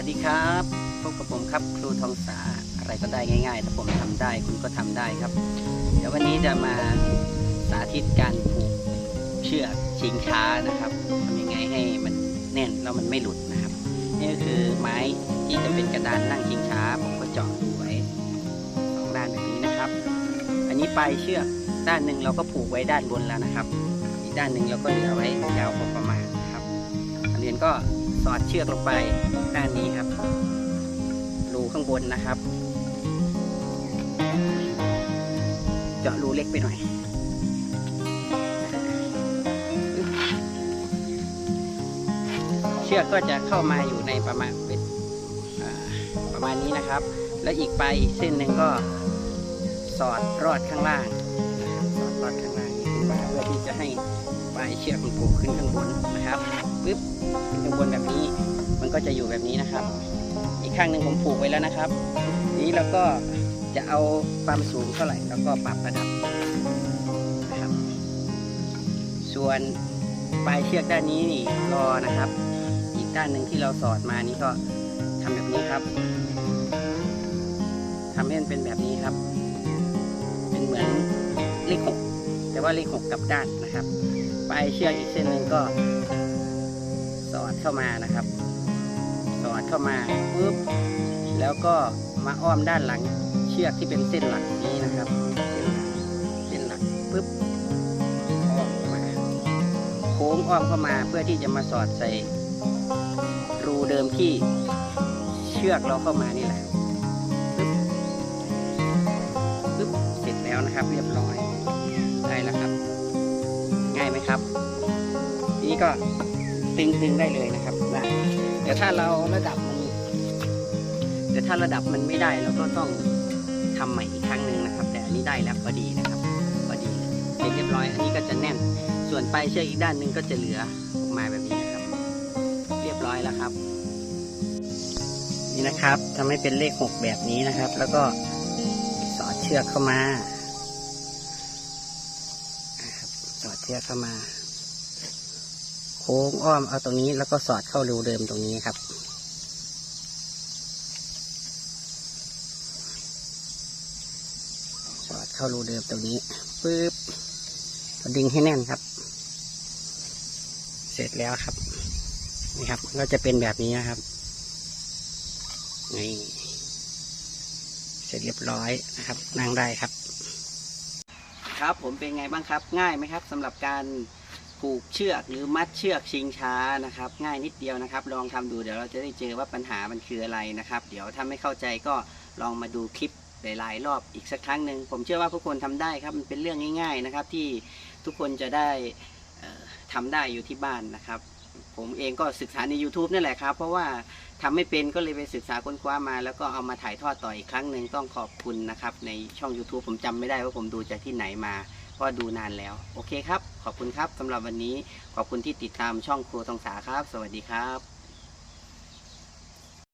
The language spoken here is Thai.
วัสดีครับพบกับผมครับครูทองสาอะไรก็ได้ง่ายๆถ้าผมทำได้คุณก็ทำได้ครับ เดี๋ยววันนี้จะมาสาธิตการผูกเชือกชิงช้านะครับทำยังไงให้มันแน่นแล้วมันไม่หลุดนะครับ นี่ก็คือไม้ที่จะเป็นกระดานนั่งชิงช้า ผมก็เจาะรูไว้สองด้านแบบนี้นะครับ อันนี้ปลายเชือกด้านหนึ่งเราก็ผูกไว้ด้านบนแล้วนะครับ อีกด้านหนึ่งเราก็เหลือไว้ยาวพอประมาณนะครับนักเรียนก็สอดเชือกลงไปด้านนี้ บนนะครับ เจาะรูเล็กไปหน่อย เชือกก็จะเข้ามาอยู่ในประมาณเป็นประมาณนี้นะครับ แล้วอีกปลายอีกเส้นหนึ่งก็สอดรอดข้างล่างสอดรอดข้างล่างขึ้นมาเพื่อที่จะให้ปลายเชือกมันโผล่ขึ้นข้างบนนะครับปึ๊บขึ้นข้างบนแบบนี้ มันก็จะอยู่แบบนี้นะครับ อีกข้างหนึ่งผมผูกไว้แล้วนะครับ นี้เราก็จะเอาความสูงเท่าไหร่แล้วก็ปรับระดับนะครับ ส่วนปลายเชือกด้านนี้นี่รอนะครับ อีกด้านหนึ่งที่เราสอดมานี่ก็ทำแบบนี้ครับทำให้มันเป็นแบบนี้ครับ เป็นเหมือนเลขหกแต่ว่าเลขหกกับด้านนะครับ ปลายเชือกอีกเส้นหนึ่งก็สอดเข้ามานะครับ อดเข้ามาปุ๊บแล้วก็มาอ้อมด้านหลังเชือกที่เป็นเส้นหลักนี้นะครับเส้นหลักปุ๊บอ้อมเข้ามาโค้งอ้อมเข้ามาเพื่อที่จะมาสอดใส่รูเดิมที่เชือกเราเข้ามานี่แหละปึ๊บปึ๊บเสร็จแล้วนะครับ เรียบร้อยได้แล้วครับ ง่ายไหมครับ นี้ก็ตึงๆได้เลยนะครับได้ เดี๋ยวถ้าเราระดับมันเดี๋ยวถ้าระดับมันไม่ได้เราก็ต้องทำใหม่อีกครั้งหนึ่งนะครับ แต่อันนี้ได้แล้วพอดีนะครับพอดีเลยเรียบร้อย อันนี้ก็จะแน่น ส่วนปลายเชือกอีกด้านหนึ่งก็จะเหลือออกมาแบบนี้นะครับ เรียบร้อยแล้วครับ นี่นะครับทำให้เป็นเลขหกแบบนี้นะครับ แล้วก็สอดเชือกเข้ามาสอดเชือกเข้ามา ค้งอ้อมเอาตรงนี้แล้วก็สอดเข้ารูเดิมตรงนี้ครับ สอดเข้ารูเดิมตรงนี้ปึ๊บดึงให้แน่นครับ เสร็จแล้วครับนี่ครับ ก็จะเป็นแบบนี้นะครับนี่เสร็จเรียบร้อยนะครับนั่งได้ครับ ครับผมเป็นไงบ้างครับ ง่ายไหมครับสำหรับการ ผูกเชือกหรือมัดเชือกชิงช้านะครับ ง่ายนิดเดียวนะครับ ลองทำดูเดี๋ยวเราจะได้เจอว่าปัญหามันคืออะไรนะครับ เดี๋ยวถ้าไม่เข้าใจก็ลองมาดูคลิปหลายๆ รอบอีกสักครั้งหนึ่งผมเชื่อว่าทุกคนทำได้ครับมันเป็นเรื่องง่าย ๆนะครับ ที่ทุกคนจะได้เอ่อทำได้อยู่ที่บ้านนะครับ ผมเองก็ศึกษาใน YouTube นั่นแหละครับ เพราะว่าทำไม่เป็นก็เลยไปศึกษาค้นคว้ามา แล้วก็เอามาถ่ายทอดต่ออีกครั้งหนึ่งต้องขอบคุณนะครับในช่อง YouTube ผมจำไม่ได้ว่าผมดูจากที่ไหนมา เพราะดูนานแล้ว โอเคครับ ขอบคุณครับสำหรับวันนี้ ขอบคุณที่ติดตามช่องครูทองสาครับ สวัสดีครับ